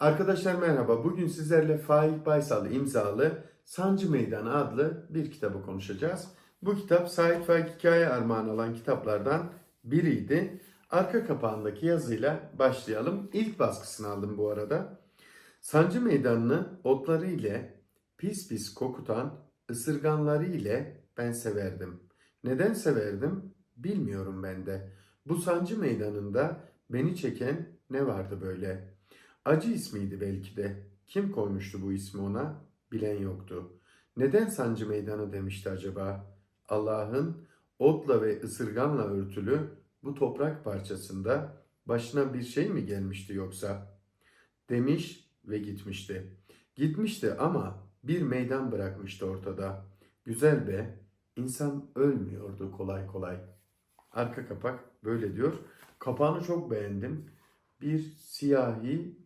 Arkadaşlar merhaba. Bugün sizlerle Faik Baysal imzalı Sancı Meydanı adlı bir kitabı konuşacağız. Bu kitap Sait Faik hikaye armağan olan kitaplardan biriydi. Arka kapağındaki yazıyla başlayalım. İlk baskısını aldım bu arada. Sancı Meydanı'nı otları ile pis pis kokutan ısırganları ile ben severdim. Neden severdim? Bilmiyorum ben de. Bu sancı meydanında beni çeken ne vardı böyle? Acı ismiydi belki de. Kim koymuştu bu ismi ona? Bilen yoktu. Neden sancı meydanı demişti acaba? Allah'ın otla ve ısırganla örtülü bu toprak parçasında başına bir şey mi gelmişti yoksa? Demiş ve gitmişti. Gitmişti ama bir meydan bırakmıştı ortada. Güzel be, insan ölmüyordu kolay kolay. Arka kapak böyle diyor. Kapağını çok beğendim. Bir siyahi